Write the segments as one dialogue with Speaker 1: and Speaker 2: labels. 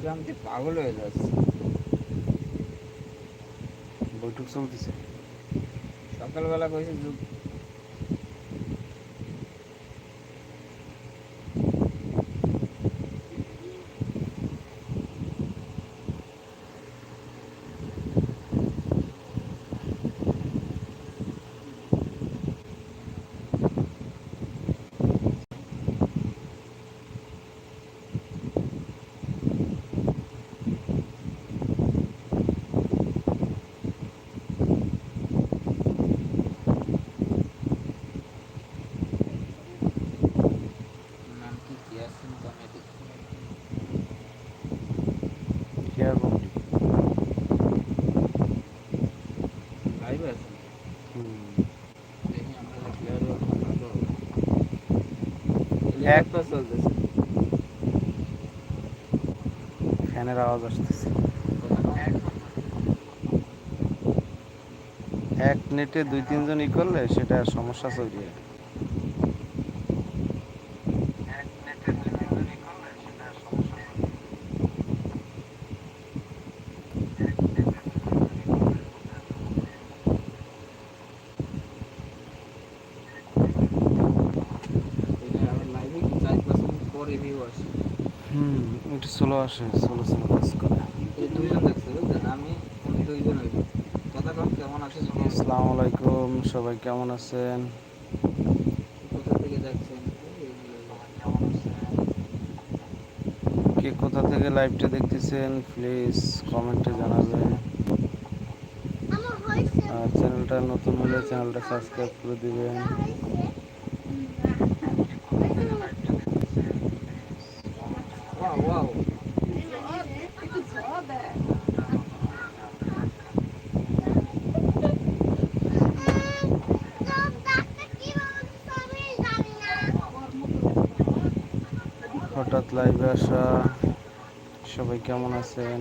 Speaker 1: বিরামতে পাগল হয়ে যাচ্ছে।
Speaker 2: বৈঠক চলতেছে।
Speaker 1: সকালবেলা কইছে লাইভ আছে?
Speaker 2: ফ্যানের আওয়াজ আসতেছে। এক নেটে দুই তিনজন ই করলে সেটা সমস্যা তৈরি হয়
Speaker 1: এটা আমার লাইভে কি চার পাঁচ পরে আসে।
Speaker 2: হুম একটু স্লো আসে স্লো স্লো কাজ করে।
Speaker 1: এই দুইজন দেখছে বুঝলেন? আমি উনি দুইজন হইব। কথা কম কেমন আছে সবাই?
Speaker 2: আসসালামু আলাইকুম সবাই কেমন আছেন?
Speaker 1: কোথা থেকে দেখছেন?
Speaker 2: কে কোথা থেকে লাইভটা দেখতেছেন প্লিজ কমেন্টে জানাবেন। আর চ্যানেলটা নতুন হলে চ্যানেলটা সাবস্ক্রাইব করে দিবেন। হঠাৎ লাইভে আসা, সবাই কেমন আছেন?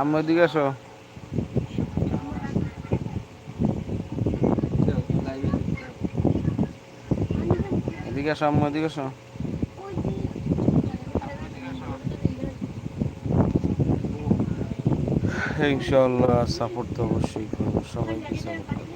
Speaker 2: আম্মু, এদিকে আসো। এদিকে আসো, আম্মু, এদিকে আসো। ইনশাল্লাহ সাপোর্ট তো অবশ্যই সবাইকে সাপোর্ট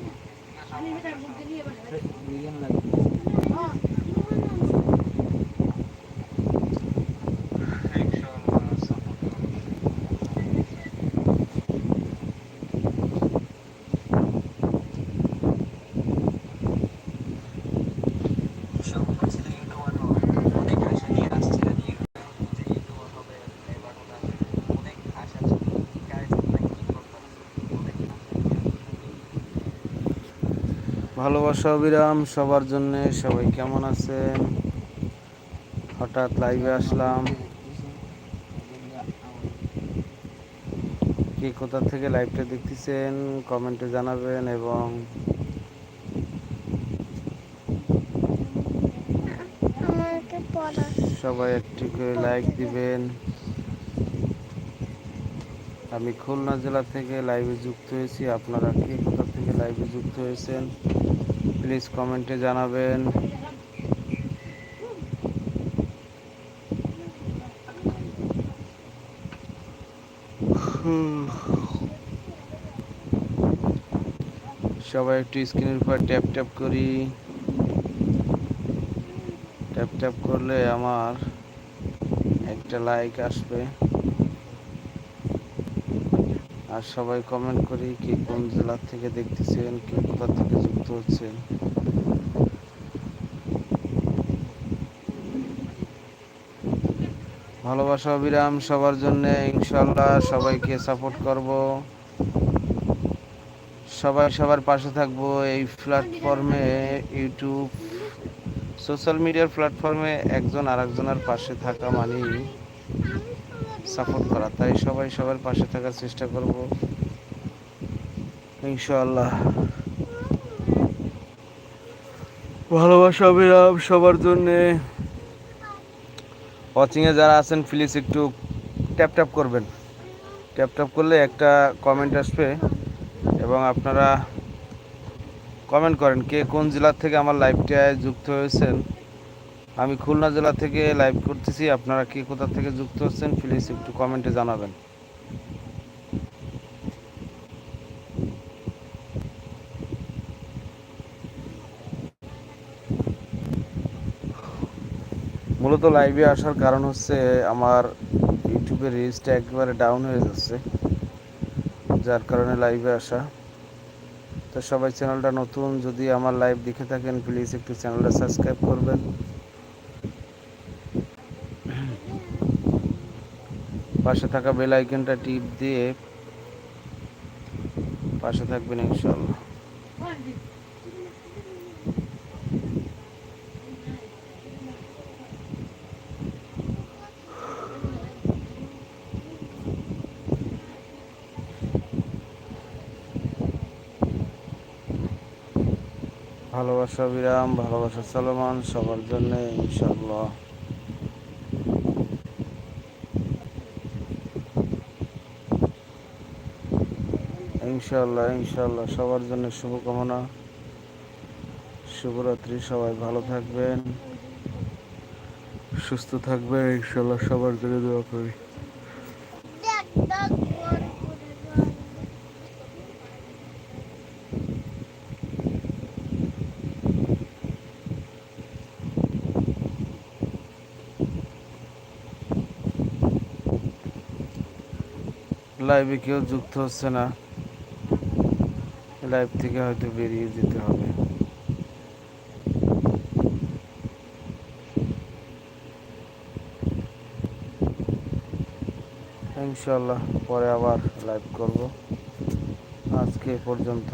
Speaker 2: ভালোবাসা, অবিরাম, সবার জন্য সবাই কেমন আছেন? হঠাৎ লাইভে আসলাম। কে কোথা থেকে লাইভটা দেখতেছেন কমেন্টে জানাবেন এবং সবাই একটি করে লাইক দিবেন। আমি খুলনা জেলা থেকে লাইভে যুক্ত হয়েছি। আপনারা কে কোথা থেকে লাইভে যুক্ত হয়েছেন প্লিজ কমেন্টে জানাবেন। সবাই একটু স্ক্রিনের উপর ট্যাপ ট্যাপ করি। ট্যাপ ট্যাপ করলে আমার একটা লাইক আসবে। আর সবাই কমেন্ট করি কে কোন জেলা থেকে দেখতেছেন, কে কোথা থেকে যুক্ত হচ্ছেন। ভালোবাসা অবিরাম সবার জন্য ইনশাল্লাহ সবাইকে সাপোর্ট করব। সবাই সবার পাশে থাকব এই প্ল্যাটফর্মে ইউটিউব সোশ্যাল মিডিয়ার প্ল্যাটফর্মে একজন আরেকজনের পাশে থাকা মানেই সাপোর্ট করা। তাই সবাই সবার পাশে থাকার চেষ্টা করব। ইনশাআল্লাহ। ভালোবাসা অবিরাম সবার জন্যে। ওয়াচিংয়ে যারা আছেন প্লিজ একটু ট্যাপ ট্যাপ করবেন। ট্যাপ ট্যাপ করলে একটা কমেন্ট আসবে এবং আপনারা কমেন্ট করেন কে কোন জেলা থেকে আমার লাইভটায় যুক্ত হয়েছেন। আমি খুলনা জেলা থেকে লাইভ করতেছি। আপনারা কে কোথা থেকে যুক্ত হচ্ছেন প্লিজ একটু কমেন্টে জানাবেন। মূলত লাইভে আসার কারণ হচ্ছে আমার ইউটিউবের রিচটা একেবারে ডাউন হয়ে যাচ্ছে, যার কারণে লাইভে আসা। তো সবাই চ্যানেলটা নতুন, যদি আমার লাইভ দেখে থাকেন প্লিজ একটু চ্যানেলটা সাবস্ক্রাইব করবেন। পাশে থাকা বেল আইকনটা টিপ দিয়ে পাশে থাকবেন ইনশাল্লাহ ভালোবাসা বিরাম, ভালোবাসা চলমান, সবার জন্য ইনশাল্লাহ ইনশাল্লাহ ইনশাল্লাহ সবার জন্য শুভকামনা। শুভরাত্রি, সবাই ভালো থাকবেন, সুস্থ থাকবেন ইনশাল্লাহ সবার জন্য দোয়া করি। লাইভে কেউ যুক্ত হচ্ছে না। লাইভ থেকে হয়তো বেরিয়ে যেতে হবে। ইনশাল্লাহ পরে আবার লাইভ করব। আজকে পর্যন্ত।